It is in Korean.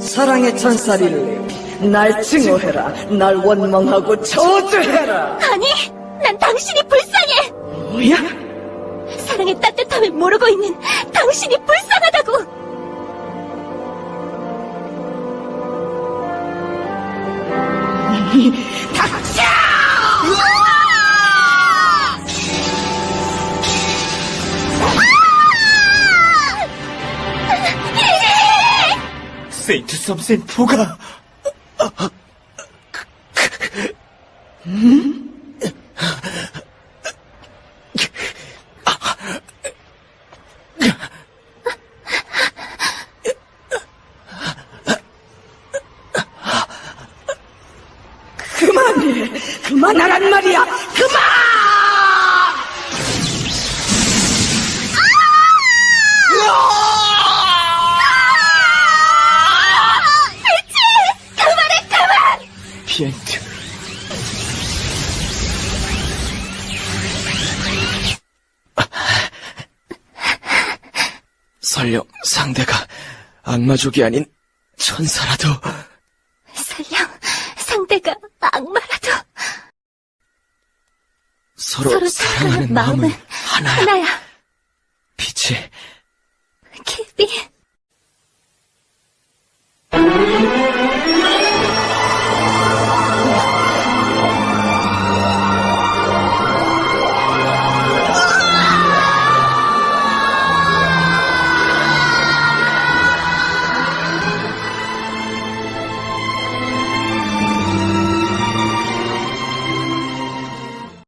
사랑의 천사릴리 날 증오해라 날 원망하고 저주해라 아니, 난 당신이 불쌍해! 뭐야? 사랑의 따뜻함을 모르고 있는 당신이 불쌍하다고! 세인트 썸센 포가. 그만해. 그만하란 말이야. 그만 비엔트 설령 상대가 악마족이 아닌 천사라도 설령 상대가 악마라도 서로, 서로 사랑하는 마음은 하나야. 하나야. 빛이